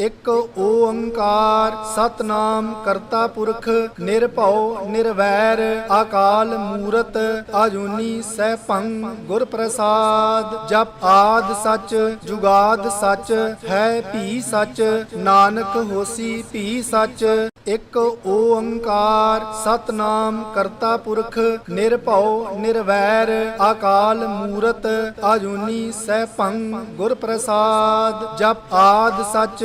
ਇੱਕ ਓੰਕਾਰ ਸਤਨਾਮ ਕਰਤਾ ਪੁਰਖ, ਨਿਰਭਉ, ਨਿਰਵੈਰ, ਅਕਾਲ ਮੂਰਤ, ਆਜੂਨੀ ਸੈਭੰ ਗੁਰ ਪ੍ਰਸਾਦ ਜਪ ਆਦ ਸਚ, ਜੁਗਾਦ ਸਚ, ਹੈ ਭੀ ਸਚ, ਨਾਨਕ ਹੋਸੀ ਭੀ ਸਚ। ਇੱਕ ਓੰਕਾਰ ਸਤਨਾਮ ਕਰਤਾ ਪੁਰਖ, ਨਿਰਭਉ, ਨਿਰਵੈਰ, ਅਕਾਲ ਮੂਰਤ, ਆਜੂਨੀ ਸੈਭੰ ਗੁਰ ਪ੍ਰਸਾਦ ਜਪ ਆਦ ਸਚ